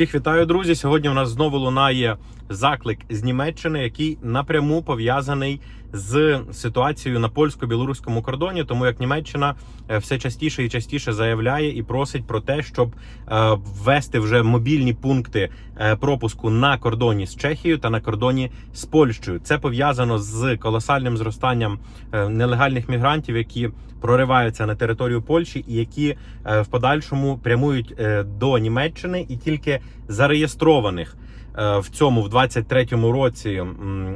Всіх вітаю, друзі. Сьогодні у нас знову лунає заклик з Німеччини, який напряму пов'язаний з ситуацією на польсько-білоруському кордоні, тому як Німеччина е, все частіше і частіше заявляє і просить про те, щоб е, ввести вже мобільні пункти е, пропуску на кордоні з Чехією та на кордоні з Польщею. Це пов'язано з колосальним зростанням нелегальних мігрантів, які прориваються на територію Польщі і які в подальшому прямують до Німеччини і тільки зареєстрованих в цьому в 23-му році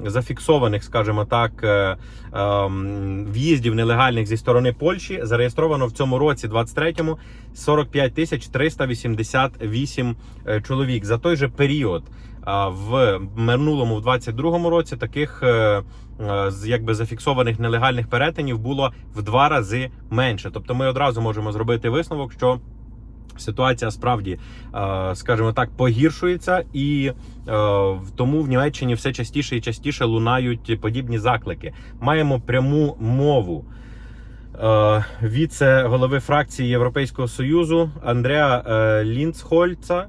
зафіксованих, скажімо так, е, е, в'їздів нелегальних зі сторони Польщі зареєстровано в цьому році, 23-му, 45 тисяч 388 е, чоловік за той же період. В минулому, в 22-му році, таких е, е, якби зафіксованих нелегальних перетинів було в два рази менше. Тобто, ми одразу можемо зробити висновок, що Ситуація справді, е, скажімо так, погіршується, і е, тому в Німеччині все частіше і частіше лунають подібні заклики. Маємо пряму мову е, віце-голови фракції Європейського союзу Андреа Лінцхольца.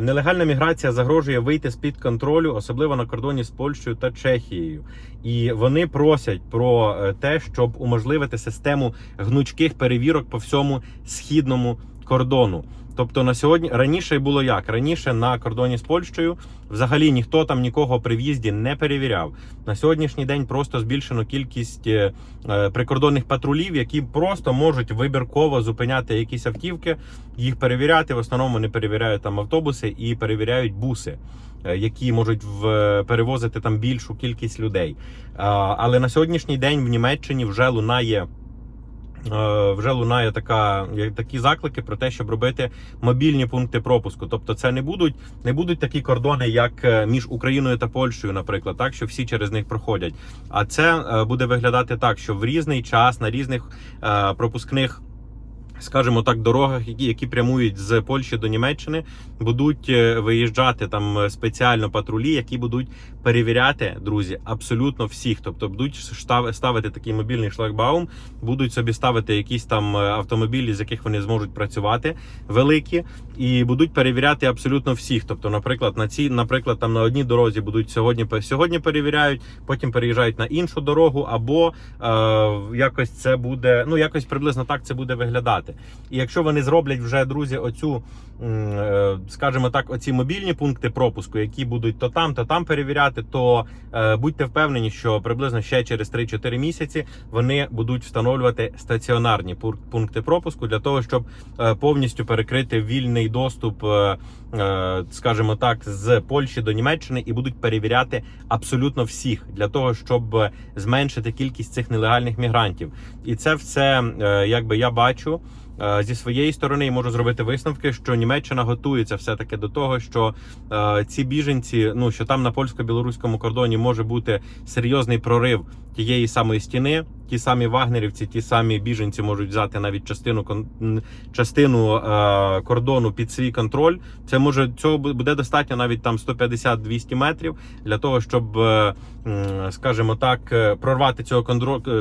Нелегальна міграція загрожує вийти з під контролю, особливо на кордоні з Польщею та Чехією. І вони просять про те, щоб уможливити систему гнучких перевірок по всьому східному кордону. Тобто на сьогодні раніше було як раніше на кордоні з Польщею взагалі ніхто там нікого при в'їзді не перевіряв. На сьогоднішній день просто збільшено кількість е, е, прикордонних патрулів, які просто можуть вибірково зупиняти якісь автівки, їх перевіряти. В основному вони перевіряють там автобуси і перевіряють буси, е, які можуть в, перевозити там більшу кількість людей. Але на сьогоднішній день в Німеччині вже лунає. Е, Вже лунає така такі заклики про те, щоб робити мобільні пункти пропуску. Тобто, це не будуть не будуть такі кордони, як е, між Україною та Польщею, наприклад, так що всі через них проходять. А це е, буде виглядати так, що в різний час на різних пропускних. Скажімо так, дорогах, які, які прямують з Польщі до Німеччини, будуть е, виїжджати там е, спеціально патрулі, які будуть перевіряти, друзі, абсолютно всіх. Тобто будуть ставити такий мобільний шлагбаум, будуть собі ставити якісь там е, автомобілі, з яких вони зможуть працювати, великі, і будуть перевіряти абсолютно всіх. Тобто, наприклад, на цій, наприклад, там на одній дорозі будуть сьогодні сьогодні перевіряють, потім переїжджають на іншу дорогу, або е, якось це буде, ну якось приблизно так це буде виглядати. І якщо вони зроблять вже друзі, оцю, е, скажімо так, оці мобільні пункти пропуску, які будуть то там, то там перевіряти, то е, будьте впевнені, що приблизно ще через 3-4 місяці вони будуть встановлювати стаціонарні пункти пропуску для того, щоб е, повністю перекрити вільний доступ, скажімо так, з Польщі до Німеччини і будуть перевіряти абсолютно всіх для того, щоб зменшити кількість цих нелегальних мігрантів. І це все, якби я бачу. Е, Зі своєї сторони і можу зробити висновки, що Німеччина готується все таки до того, що е, ці біженці, ну що там на польсько-білоруському кордоні може бути серйозний прорив тієї самої стіни. Ті самі вагнерівці, ті самі біженці можуть взяти навіть частину частину е, кордону під свій контроль. Це може цього буде достатньо навіть там 150-200 метрів для того, щоб, е, скажімо так, прорвати цього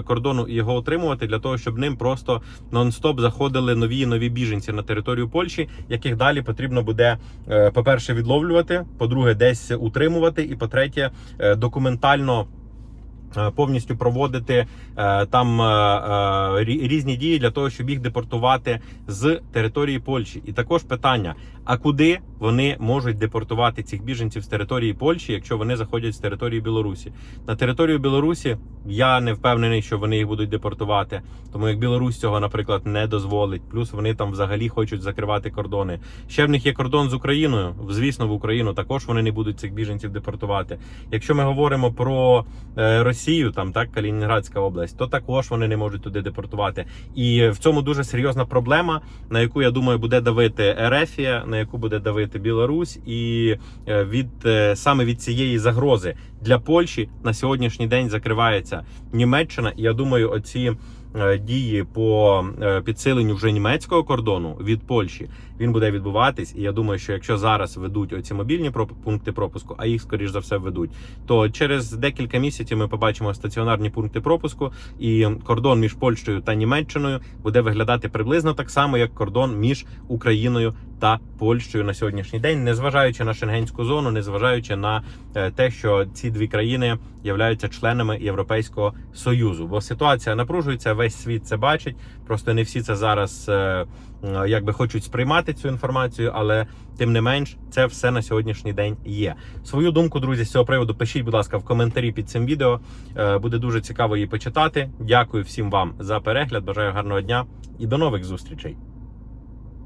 кордону і його отримувати, для того, щоб ним просто нон-стоп заходили нові і нові біженці на територію Польщі, яких далі потрібно буде, е, по-перше, відловлювати, по-друге, десь утримувати, і по-третє, е, документально. е, Повністю проводити там різні дії для того, щоб їх депортувати з території Польщі. І також питання: а куди вони можуть депортувати цих біженців з території Польщі, якщо вони заходять з території Білорусі? На територію Білорусі я не впевнений, що вони їх будуть депортувати, тому як Білорусь цього, наприклад, не дозволить. Плюс вони там взагалі хочуть закривати кордони. Ще в них є кордон з Україною. Звісно, в Україну також вони не будуть цих біженців депортувати. Якщо ми говоримо про е, Росію, там так Калінінградська область, то також вони не можуть туди депортувати. І в цьому дуже серйозна проблема, на яку я думаю буде давити Ерефія, на яку буде давити Білорусь, і е, від е, саме від цієї загрози для Польщі на сьогоднішній день закривається Німеччина. Я думаю, оці е, дії по е, підсиленню вже німецького кордону від Польщі він буде відбуватись. І я думаю, що якщо зараз ведуть оці мобільні пункти пропуску, а їх скоріш за все ведуть, то через декілька місяців ми побачимо стаціонарні пункти пропуску, і кордон між Польщею та Німеччиною буде виглядати приблизно так само, як кордон між Україною та Польщею на сьогоднішній день, незважаючи на шенгенську зону, незважаючи на е, те, що ці дві країни являються членами Європейського союзу. Бо ситуація напружується, весь світ це бачить. Просто не всі це зараз е, якби хочуть сприймати цю інформацію, але тим не менш, це все на сьогоднішній день є. Свою думку, друзі, з цього приводу пишіть, будь ласка, в коментарі під цим відео. Е, Буде дуже цікаво її почитати. Дякую всім вам за перегляд. Бажаю гарного дня і до нових зустрічей.